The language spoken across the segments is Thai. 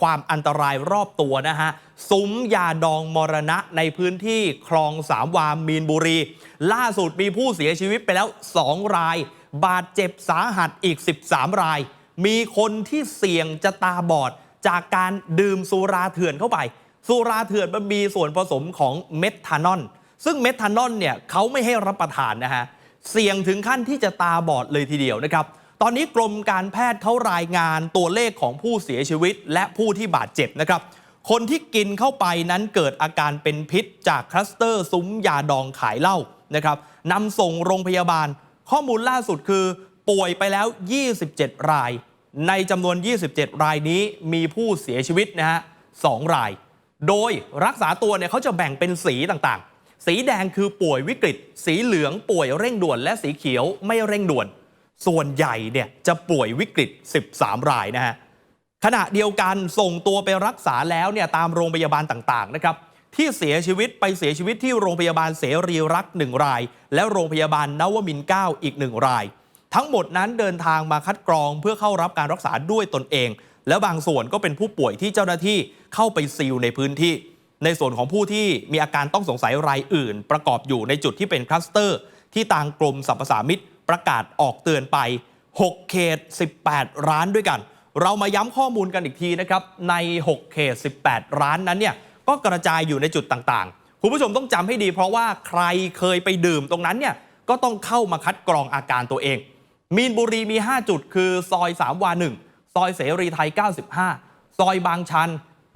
ความอันตรายรอบตัวนะฮะซุ้มยาดองมรณะในพื้นที่คลองสามวามมีนบุรี ล่าสุดมีผู้เสียชีวิตไปแล้ว 2 ราย บาดเจ็บสาหัสอีก 13 ราย มีคนที่เสี่ยงจะตาบอด จากการดื่มสุราเถื่อนเข้าไป สุราเถื่อนมันมีส่วนผสมของเมทานอลซึ่งเมทานอลเนี่ยเขาไม่ให้รับประทานนะฮะเสี่ยงถึงขั้นที่จะตาบอดเลยทีเดียวนะครับ ตอนนี้กรมการแพทย์เขารายงานตัวเลขของผู้เสียชีวิต และผู้ที่บาดเจ็บนะครับ คนที่กินเข้าไปนั้นเกิดอาการเป็นพิษจากคลัสเตอร์ซุ้มยาดองขายเหล้านะครับนำส่งโรงพยาบาล ข้อมูลล่าสุดคือป่วยไปแล้ว 27 ราย ในจำนวน 27 รายนี้มีผู้เสียชีวิตนะฮะ2ราย โดยรักษาตัวเนี่ยเขาจะแบ่งเป็นสีต่างๆ สีแดงคือป่วยวิกฤต สีเหลืองป่วยเร่งด่วน และสีเขียวไม่เร่งด่วน ส่วนใหญ่เนี่ยจะป่วยวิกฤต 13 รายนะฮะขณะเดียวกันส่งตัวไปรักษาแล้วเนี่ยตามโรงพยาบาลต่างๆนะครับที่เสียชีวิตไปเสียชีวิตที่โรงพยาบาลเสรีรักษ์หนึ่งราย และโรงพยาบาลนวมินทร์9อีกหนึ่งราย ทั้งหมดนั้นเดินทางมาคัดกรองเพื่อเข้ารับการรักษาด้วยตนเอง แล้วบางส่วนก็เป็นผู้ป่วยที่เจ้าหน้าที่เข้าไปซีลในพื้นที่ ในส่วนของผู้ที่มีอาการต้องสงสัยรายอื่น ประกอบอยู่ในจุดที่เป็นคลัสเตอร์ ที่ทางกรมสรรพสามิตประกาศออกเตือนไป 6 เขต 18 ร้านด้วยกัน เรามาย้ำข้อมูลกันอีกทีนะครับใน 6 เขต 18 ร้านนั้นเนี่ยก็กระจายอยู่ในจุดต่างๆ คุณผู้ชมต้องจำให้ดีเพราะว่าใครเคยไปดื่มตรงนั้นเนี่ยก็ต้องเข้ามาคัดกรองอาการตัวเอง มีนบุรีมี 5 จุดคือซอย 3 วา 1 ซอยเสรีไทย 95 ซอยบางชัน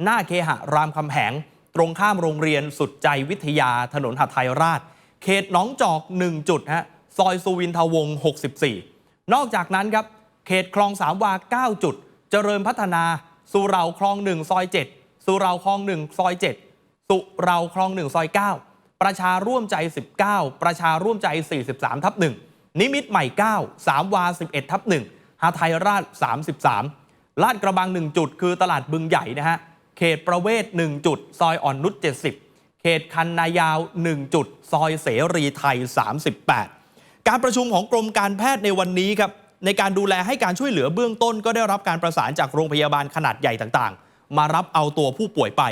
หน้าเคหะรามคำแหง ตรงข้ามโรงเรียนสุดใจวิทยาถนนหัดไทยราช เขตหนองจอก 1 จุดฮะซอยสุวินทวงศ์64 นอกจากนั้นครับเขตคลองสามวา 9 จุด เจริญพัฒนา สุเหราคลอง 1 ซอย 7 สุเหราคลอง 1 ซอย 7 สุเหราคลอง 1 ซอย 9 ประชาร่วมใจ 19 ประชาร่วมใจ 43 ทับ 1 นิมิตใหม่ 9 3 วา 11 ทับ 1 หาไทยราช 33 ลาดกระบัง 1 จุด คือตลาดบึงใหญ่นะฮะ เขตประเวศ 1 จุด ซอยอ่อนนุช 70 เขตคันนายาว 1 จุด ซอยเสรีไทย 38 การประชุมของกรมการแพทย์ในวันนี้ครับในการดูแลให้การช่วยเหลือเบื้องต้น ก็ได้รับการประสานจากโรงพยาบาลขนาดใหญ่ต่างๆ มารับเอาตัวผู้ป่วยไป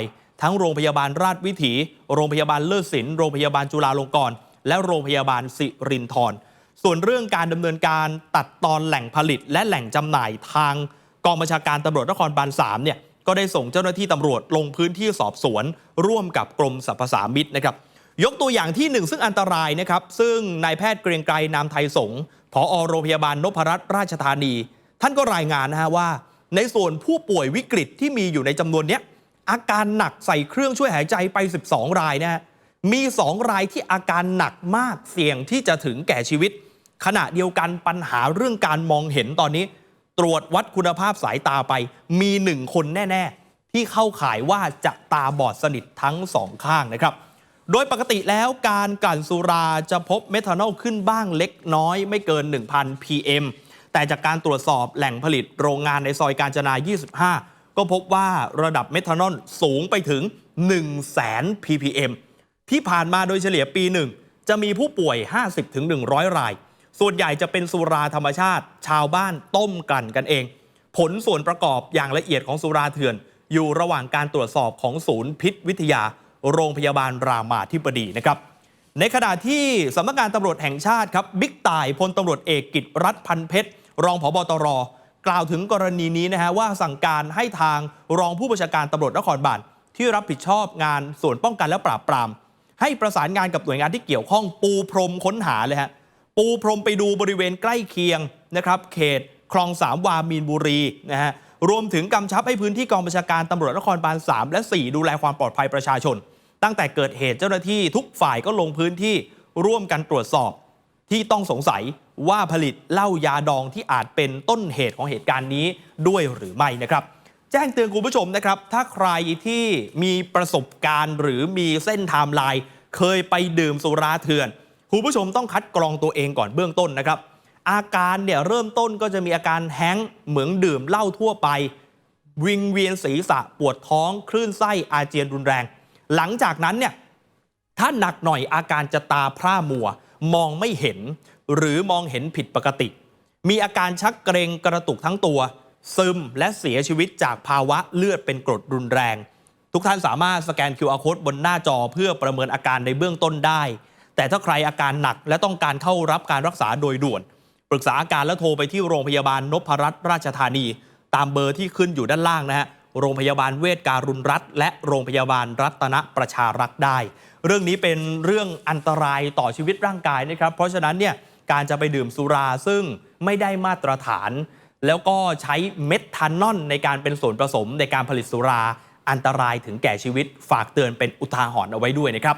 ทั้งโรงพยาบาลราชวิถี โรงพยาบาลเลิศศิลป์โรงพยาบาลจุฬาลงกรณ์และโรงพยาบาลสิรินธรส่วนเรื่องการดำเนินการตัดตอนแหล่งผลิตและแหล่งจำหน่ายทางกองบัญชาการตำรวจนครบาล3เนี่ย ก็ได้ส่งเจ้าหน้าที่ตำรวจลงพื้นที่สอบสวน ร่วมกับกรมสรรพสามิตนะครับยกตัวอย่างที่หนึ่งซึ่งอันตรายนะครับ ซึ่งนายแพทย์เกรียงไกรนามไทยสงฆ์ผอโรงพยาบาลนพรัตน์ราชธานี ท่านก็รายงานนะฮะว่า ในส่วนผู้ป่วยวิกฤตที่มีอยู่ในจำนวนเนี้ยอาการหนักใส่เครื่องช่วยหายใจไป 12 รายนะฮะมี 2 รายที่อาการหนักมากเสี่ยงที่จะถึงแก่ชีวิต ขณะเดียวกันปัญหาเรื่องการมองเห็นตอนนี้ ตรวจวัดคุณภาพสายตาไป มีหนึ่งคนแน่ ๆ ที่เข้าข่ายว่าจะตาบอดสนิททั้งสองข้างนะครับ โดยปกติแล้วการกลั่นสุราจะพบเมทานอลขึ้นบ้างเล็กน้อยไม่เกิน 1,000 ppm แต่จากการตรวจสอบแหล่งผลิตโรงงานในซอยการจนา 25 ก็พบว่าระดับเมทานอลสูงไปถึง 100,000 ppm ที่ผ่านมาโดยเฉลี่ยปีหนึ่งจะมีผู้ป่วย 50-100 ราย ส่วนใหญ่จะเป็นสุราธรรมชาติ ชาวบ้านต้มกลั่นกันเอง ผลส่วนประกอบอย่างละเอียดของสุราเถื่อน อยู่ระหว่างการตรวจสอบของศูนย์พิษวิทยา โรงพยาบาลรามาธิบดีนะครับ ในขณะที่สำนักงานตำรวจแห่งชาติครับบิ๊กต่ายพลตำรวจเอกกิตรัฐพันเพชรรองผบตรกล่าวถึงกรณีนี้นะฮะว่าสั่งการให้ทางรองผู้บัญชาการตำรวจนครบาลที่รับผิดชอบงานส่วนป้องกันและปราบปราม ให้ประสานงานกับหน่วยงานที่เกี่ยวข้องปูพรมค้นหาเลยฮะ ปูพรมไปดูบริเวณใกล้เคียงนะครับเขตคลองสามวามีนบุรีนะฮะรวมถึงกำชับให้พื้นที่กองบัญชาการตำรวจนครบาล 3 และ 4 ดูแลความปลอดภัยประชาชน ตั้งแต่เกิดเหตุเจ้าหน้าที่ทุกฝ่ายก็ลงพื้นที่ร่วมกันตรวจสอบ ที่ต้องสงสัยว่าผลิตเหล้ายาดองที่อาจเป็นต้นเหตุของเหตุการณ์นี้ด้วยหรือไม่นะครับ แจ้งเตือนคุณผู้ชมนะครับ ถ้าใครที่มีประสบการณ์หรือมีเส้นไทม์ไลน์เคยไปดื่มสุราเถื่อน คุณผู้ชมต้องคัดกรองตัวเองก่อนเบื้องต้นนะครับ อาการเนี่ยเริ่มต้นก็จะมีอาการแห้งเหมือนดื่มเหล้าทั่วไป วิงเวียนศีรษะปวดท้อง คลื่นไส้อาเจียนรุนแรง หลังจากนั้นเนี่ยถ้าหนักหน่อยอาการจะตาพร่ามัว มองไม่เห็น หรือมองเห็นผิดปกติ มีอาการชักเกรงกระตุกทั้งตัว ซึมและเสียชีวิตจากภาวะเลือดเป็นกรดรุนแรง ทุกท่านสามารถสแกน QR Code บนหน้าจอเพื่อประเมินอาการในเบื้องต้นได้ แต่ถ้าใครอาการหนักและต้องการเข้ารับการรักษาโดยด่วน ปรึกษาอาการและโทรไปที่โรงพยาบาลนพรัตน์ราชธานี ตามเบอร์ที่ขึ้นอยู่ด้านล่างนะฮะโรงพยาบาลเวชการุณรัฐ และโรงพยาบาลรัตนประชารักษ์ได้ เรื่องนี้เป็นเรื่องอันตรายต่อชีวิตร่างกายนะครับ เพราะฉะนั้นเนี่ยการจะไปดื่มสุราซึ่งไม่ได้มาตรฐาน แล้วก็ใช้เมททานอนในการเป็นส่วนผสมในการผลิตสุราอันตรายถึงแก่ชีวิตฝากเตือนเป็นอุทาหรณ์เอาไว้ด้วยนะครับ